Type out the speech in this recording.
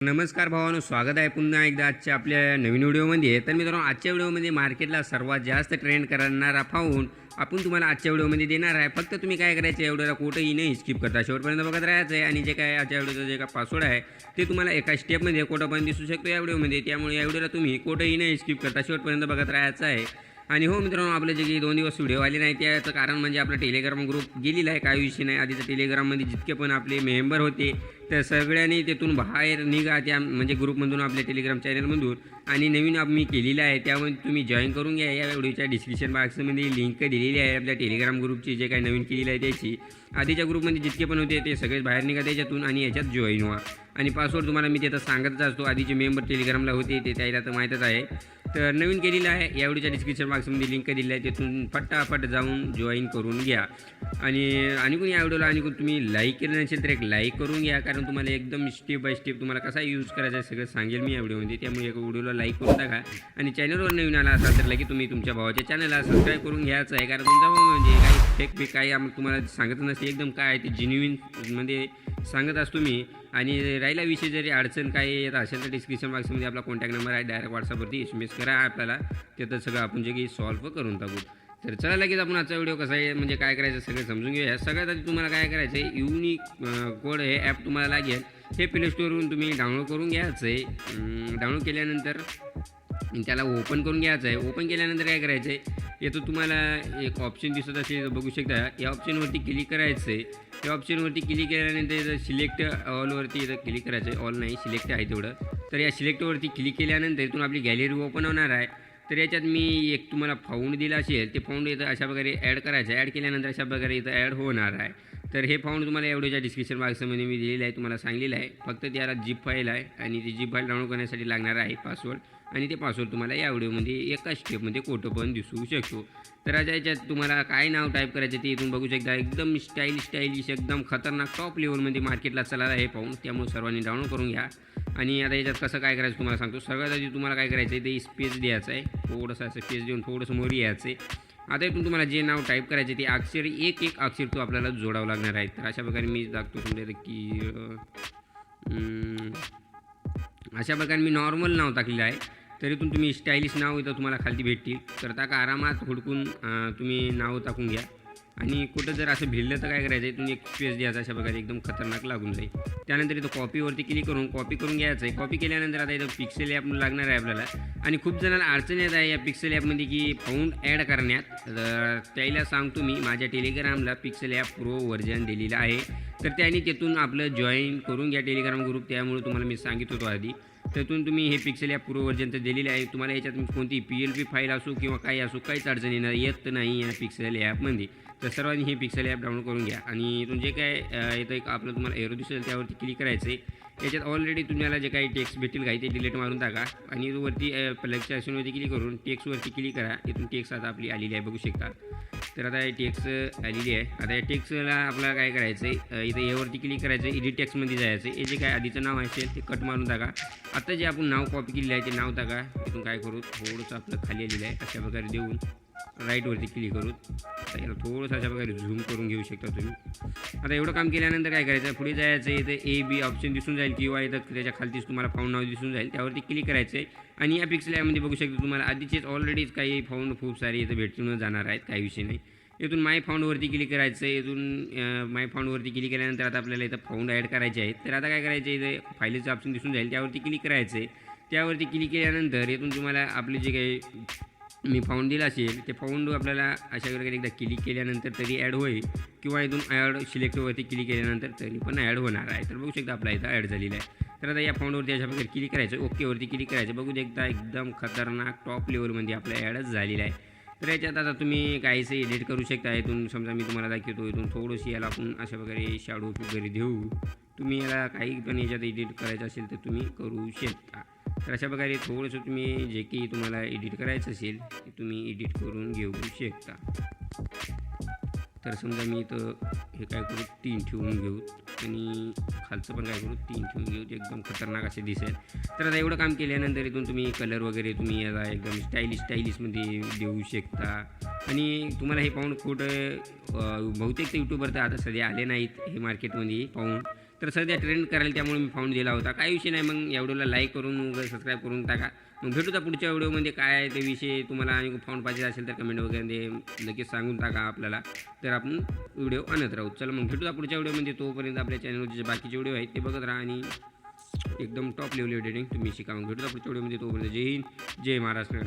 नमस्कार भावानो स्वागत आहे पुन्हा एकदा आजच्या आपल्या नवीन व्हिडिओमध्ये. तर मित्रांनो आजच्या व्हिडिओमध्ये मार्केटला सर्वात जास्त ट्रेंड करणारा पाहून आपण तुम्हाला आजच्या व्हिडिओमध्ये देणार आहे. फक्त तुम्ही काय करायचं आहे व्हिडिओला कुठंही नाही स्किप करता. शेवटपर्यंत बघत राहायचं आहे आणि जे काय आजच्या व्हिडिओचं जे काय पासवर्ड आहे ते तुम्हाला एका स्टेपमध्ये कुठं पण दिसू शकतो या व्हिडिओमध्ये. त्यामुळे या व्हिडिओला तुम्ही कुठंही नाही स्किप करता. शेवटपर्यंत बघत राहायचं आहे. आणि हो मित्रांनो आपले जे काही दोन दिवस व्हिडिओ आले नाही त्याचं कारण म्हणजे आपला टेलिग्राम ग्रुप गेलेला आहे. काही विषय नाही. आधीचं टेलिग्राममध्ये जितके पण आपले मेंबर होते तर सगळ्यांनी तिथून बाहेर निघा त्या म्हणजे ग्रुपमधून आपल्या टेलिग्राम चॅनलमधून आणि नवीन आम्ही केलेलं आहे त्यामध्ये तुम्ही जॉईन करून घ्या. या व्हिडिओच्या डिस्क्रिप्शन बॉक्समध्ये लिंक दिलेली आहे आपल्या टेलिग्राम ग्रुपची जे काही नवीन केलेलं आहे त्याची. आधीच्या ग्रुपमध्ये जितके पण होते ते सगळेच बाहेर निघा त्याच्यातून आणि याच्यात जॉईन व्हा. आणि पासवर्ड तुम्हाला मी तिथं सांगतच असतो. आधीचे मेंबर टेलिग्रामला होते ते त्याला तर माहीतच आहे. तर नवीन केलेलं आहे या व्हिडिओच्या डिस्क्रिप्शन बॉक्समध्ये लिंक दिली आहे. तिथून फटाफट जाऊन जॉईन करून घ्या. आणि आणि कोणी या व्हिडिओला आणि कोण तुम्ही लाईक केलं नसेल तर एक लाईक करून घ्या कारण तुम्हाला एकदम स्टेप बाय स्टेप तुम्हाला कसा यूज करायचा आहे सगळं सांगेल मी या व्हिडिओमध्ये त्यामुळे एका व्हिडिओला लाईक करून टाका. आणि चॅनलवर नवीन आला असाल तर लगेच तुम्ही तुमच्या भावाच्या चॅनलला सबस्क्राईब करून घ्यायचं आहे कारण तुमचा भाऊ म्हणजे काही फेक फेक काही आम्हाला तुम्हाला सांगत नसते एकदम काय आहे ते जेन्युनमध्ये सांगत असतो मी. आणि राहिला विषय जरी अडचण काय येत असेल तर डिस्क्रिप्शन बॉक्समध्ये आपला कॉन्टॅक्ट नंबर आहे डायरेक्ट व्हॉट्सअपवरती एस एम एस करा आपल्याला. त्याचं सगळं आपण जे काही सॉल्व्ह करून टाकू. तर चला लगेच आपण आजचा व्हिडिओ कसा आहे म्हणजे काय करायचं सगळं समजून घेऊया. सगळ्यात आधी तुम्हाला काय करायचं आहे युनिक कोड हे ॲप तुम्हाला लागेल. हे प्ले स्टोरवरून तुम्ही डाउनलोड करून घ्यायचं आहे. डाउनलोड केल्यानंतर त्याला ओपन करून घ्यायचं आहे. ओपन केल्यानंतर काय करायचं आहे येतो तुम्हाला एक ऑप्शन दिसत असेल बघू शकता. या ऑप्शनवरती क्लिक करायचं आहे. त्या ऑप्शनवरती क्लिक केल्यानंतर इथं सिलेक्ट ऑलवरती इथं क्लिक करायचं आहे. ऑल नाही सिलेक्ट आहे तेवढं. तर या सिलेक्टवरती क्लिक केल्यानंतर इथून आपली गॅलरी ओपन होणार आहे. तर याच्यात मी एक तुम्हाला फाऊंड दिला असेल ते फाऊंड इथं अशा प्रकारे ॲड करायचं ॲड केल्यानंतर अशा प्रकारे इथं ॲड होणार आहे. तर हे पाहून तुम्हाला एवढ्याच्या डिस्क्रिप्शन बॉक्समध्ये मी दिलेलं आहे तुम्हाला सांगलेलं आहे. फक्त त्याला जीप फाईल आहे आणि ती जीप फाईल डाउनलोड करण्यासाठी लागणार आहे पासवर्ड आणि ते पासवर्ड तुम्हाला या व्हिडिओमध्ये एका स्टेपमध्ये कोटं पण दिसू शकतो. तर आता याच्यात तुम्हाला काय नाव टाईप करायचं ते इथून बघू शकता. एकदम स्टाईल स्टाईलिश एकदम खतरनाक टॉप लेवलमध्ये मार्केटला चालायला हे पाहून. त्यामुळे सर्वांनी डाउनलोड करून घ्या. आणि आता याच्यात कसं काय करायचं तुम्हाला सांगतो. सर्वात आधी तुम्हाला काय करायचं आहे ते स्पेस द्यायचं आहे. थोडंसं असं स्पेस देऊन थोडंसं मोरी यायचं आहे आता इथून तुम्हाला जे नाव टाईप करायचे ते अक्षर एक एक अक्षर तो आपल्याला जोडावं लागणार आहे. तर अशा प्रकारे मी दाखवतो समजा की अशा प्रकारे मी नॉर्मल नाव टाकलेलं आहे. तर इथून तुम्ही स्टायलिश नाव इथं तुम्हाला खाली भेटतील. तर टाका आरामात हुडकून तुम्ही नाव टाकून घ्या. आणि कुठं जर असं भिडलं तर काय करायचं? आहे इथून एक पेज द्यायचा अशा प्रकारे एकदम खतरनाक लागून जाईल. त्यानंतर इथं कॉपीवरती क्लिक करून कॉपी करून घ्यायचं आहे. कॉपी केल्यानंतर आता इथं पिक्सेल ॲप लागणार आहे आपल्याला. आणि खूप जणांना अडचण येत आहे या पिक्सेल ॲपमध्ये की फाऊंड ॲड करण्यात. तर त्याला सांगतो मी माझ्या टेलिग्रामला पिक्सेल ॲप प्रो व्हर्जन दिलेलं आहे. तर त्याने तिथून आपलं जॉईन करून घ्या टेलिग्राम ग्रुप त्यामुळे तुम्हाला मी सांगित होतो आधी. त्यातून तुम्ही हे पिक्सेल ॲप प्रो व्हर्जनचं दिलेले आहे. तुम्हाला याच्यात कोणती पी एल पी फाईल असो किंवा काही असो काहीच अडचण येणार येत नाही या पिक्सेल ॲपमध्ये तर सर्वांनी हे पिक्सेल ॲप डाउनलोड करून घ्या. आणि इथून जे काय येतं एक आपलं तुम्हाला एरो दिसेल त्यावरती क्लिक करायचं आहे याच्यात ऑलरेडी तुम्हाला जे काही टेक्स्ट भेटेल काही ते डिलीट मारून टाका. आणि वरती प्लगच्या ऑप्शनवरती क्लिक करून टेक्स्टवरती क्लिक करा. इथून टेक्स्ट आता आपली आलेली आहे बघू शकता. तर आता हे टेक्स्ट आलेली आहे. आता या टेक्स्टला आपल्याला काय करायचं आहे इथं यावरती क्लिक करायचं आहे एडिट टेक्स्टमध्ये जायचं हे जे काय आधीचं नाव असेल ते कट मारून टाका. आता जे आपण नाव कॉपी केलेलं आहे ते नाव टाका. इथून काय करू थोडंसं आपलं खाली आलेलं आहे. अशा प्रकारे देऊन राईटवरती क्लिक करू. आता याला थोडंसं अशा प्रकारे झूम करून घेऊ शकता तुम्ही. आता एवढं काम केल्यानंतर काय करायचं? पुढे जायचं आहे इथं ए बी ऑप्शन दिसून जाईल किंवा इथं त्याच्या खालतीच तुम्हाला फाऊंड नाव दिसून जाईल. त्यावरती क्लिक करायचं आहे आणि या पिक्सल यामध्ये बघू शकता तुम्हाला आधीचेच ऑलरेडीच काही फाऊंड खूप सारे इथं भेटून जाणार आहेत. काही विषय नाही. इथून माय फाऊंडवरती क्लिक करायचं आहे इथून माय फाऊंडवरती क्लिक केल्यानंतर आता आपल्याला इथं फाऊंड ॲड करायचे आहेत. तर आता काय करायचं आहे? इथं फाईलीचं ऑप्शन दिसून जाईल. त्यावरती क्लिक करायचं आहे त्यावरती क्लिक केल्यानंतर इथून तुम्हाला आपले जे काही मी फाऊंड दिला असेल ते फाऊंड आपल्याला अशा प्रकारे एकदा क्लिक केल्यानंतर तरी ॲड होईल किंवा इथून ॲड सिलेक्टवरती क्लिक केल्यानंतर तरी पण ॲड होणार आहे. तर बघू शकता आपला इथं ॲड झालेला आहे. तर आता या फाऊंडवरती अशा प्रकारे क्लिक करायचं ओकेवरती क्लिक करायचं. बघू एकदा एकदम खतरनाक टॉप लेवलमध्ये आपला ॲडच झालेला आहे. तर याच्यात आता तुम्ही काहीसे एडिट करू शकता. इथून समजा मी तुम्हाला दाखवतो इथून थोडंशी याला आपण अशा प्रकारे शॅडो वगैरे देऊ. तुम्ही याला काही पण याच्यात एडिट करायचं असेल तर तुम्ही करू शकता. तर अशा प्रकारे थोडंसं तुम्ही जे की तुम्हाला एडिट करायचं असेल ते तुम्ही एडिट करून घेऊ शकता. तर समजा मी इथं हे काय करू तीन ठेवून घेऊ. आणि खालचं पण काय करू तीन ठेवून घेऊ. एकदम खतरनाक असे दिसेल. तर आता एवढं काम केल्यानंतर इथून तुम्ही कलर वगैरे तुम्ही याला एकदम स्टाईलिश स्टाईलिशमध्ये देऊ शकता. आणि तुम्हाला हे पाहून कुठं बहुतेक ते यूट्यूबर तर आता सध्या आले नाहीत हे मार्केटमध्ये पाहून. तर सध्या ट्रेंड करायला त्यामुळे मी फाउंड दिला होता. काही विषय नाही मग या व्हिडिओला लाईक करून सबस्क्राईब करून टाका. मग भेटू तर पुढच्या व्हिडिओमध्ये काय आहे ते विषय तुम्हाला आणि फाउंड पाहिजे असेल तर कमेंट वगैरे नक्कीच सांगून टाका आपल्याला. तर आपण व्हिडिओ आणत राहू. चला मग भेटू तर पुढच्या व्हिडिओमध्ये. तोपर्यंत आपल्या चॅनलचे जे बाकीचे व्हिडिओ आहेत ते बघत राहा आणि एकदम टॉप लेवल एडिटिंग तुम्ही शिका. मग भेटू तर पुढच्या व्हिडिओमध्ये. तोपर्यंत जय हिंद जय महाराष्ट्र.